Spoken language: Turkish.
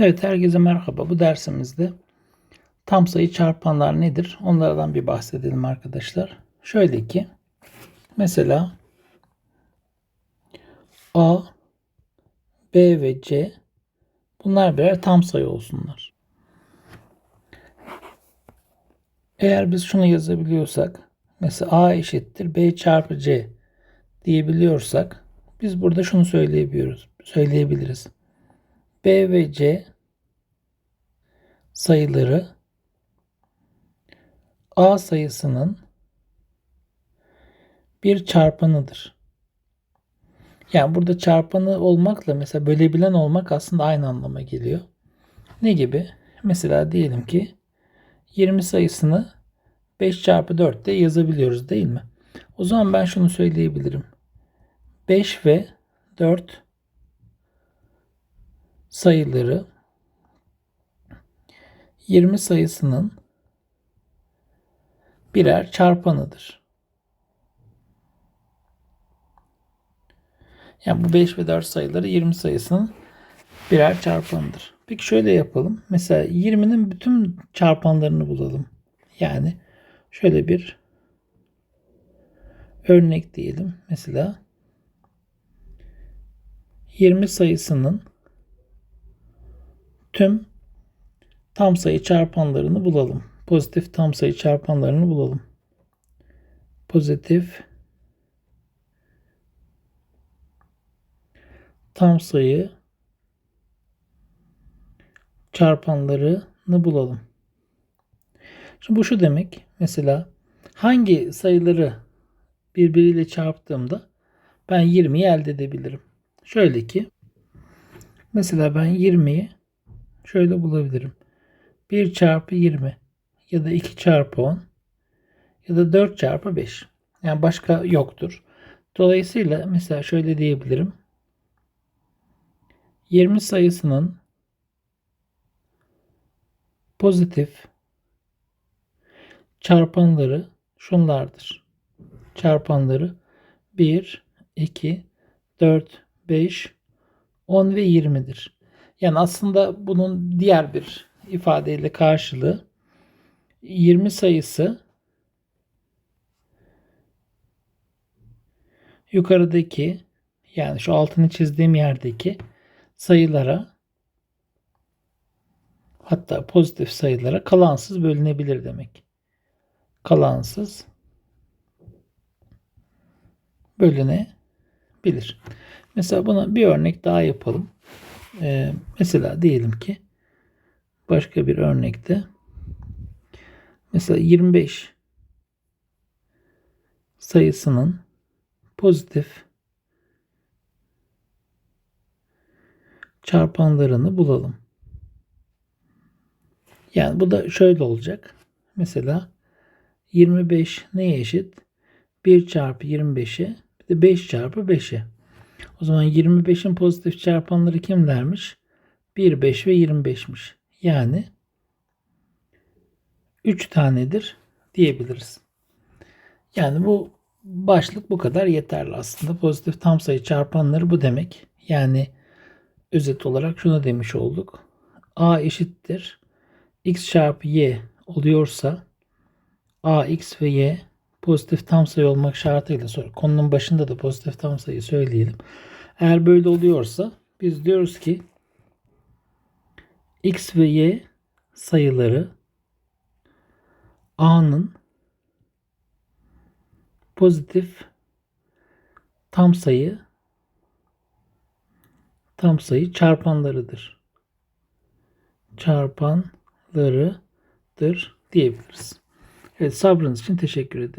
Evet herkese merhaba. Bu dersimizde tam sayı çarpanlar nedir? Onlardan bir bahsedelim arkadaşlar. Şöyle ki mesela A, B ve C bunlar birer tam sayı olsunlar. Eğer biz şunu yazabiliyorsak mesela A eşittir B çarpı C diyebiliyorsak biz burada şunu söyleyebiliyoruz. Söyleyebiliriz. B ve C sayıları A sayısının bir çarpanıdır. Yani burada çarpanı olmakla mesela bölebilen olmak aslında aynı anlama geliyor. Ne gibi? Mesela diyelim ki 20 sayısını 5 çarpı 4 de yazabiliyoruz değil mi? O zaman ben şunu söyleyebilirim. 5 ve 4 sayıları 20 sayısının birer çarpanıdır. Yani bu 5 ve 4 sayıları 20 sayısının birer çarpanıdır. Peki şöyle yapalım. Mesela 20'nin bütün çarpanlarını bulalım. Yani şöyle bir örnek diyelim. Mesela 20 sayısının tüm tam sayı çarpanlarını bulalım. Pozitif tam sayı çarpanlarını bulalım. Pozitif tam sayı çarpanlarını bulalım. Şimdi bu şu demek. Mesela hangi sayıları birbiriyle çarptığımda ben 20'yi elde edebilirim. Şöyle ki mesela ben 20'yi şöyle bulabilirim. 1 çarpı 20 ya da 2 çarpı 10 ya da 4 çarpı 5. Yani başka yoktur. Dolayısıyla mesela şöyle diyebilirim. 20 sayısının pozitif çarpanları şunlardır. Çarpanları 1, 2, 4, 5, 10 ve 20'dir. Yani aslında bunun diğer bir ifadeyle karşılığı 20 sayısı yukarıdaki yani şu altını çizdiğim yerdeki sayılara hatta pozitif sayılara kalansız bölünebilir demek. Kalansız bölünebilir. Mesela buna bir örnek daha yapalım. Ee, mesela diyelim ki başka bir örnekte mesela 25 sayısının pozitif çarpanlarını bulalım. Yani bu da şöyle olacak. Mesela 25 neye eşit? 1 çarpı 25'e bir de 5 çarpı 5'e. O zaman 25'in pozitif çarpanları kimlermiş? 1, 5 ve 25'miş. Yani 3 tanedir diyebiliriz. Yani bu başlık bu kadar yeterli aslında. Pozitif tam sayı çarpanları bu demek. Yani özet olarak şunu demiş olduk. A eşittir. X çarpı Y oluyorsa A, X ve Y pozitif tam sayı olmak şartıyla sonra konunun başında da pozitif tam sayı söyleyelim. Eğer böyle oluyorsa biz diyoruz ki X ve Y sayıları A'nın pozitif tam sayı tam sayı çarpanlarıdır. Çarpanlarıdır diyebiliriz. Evet sabrınız için teşekkür ederim.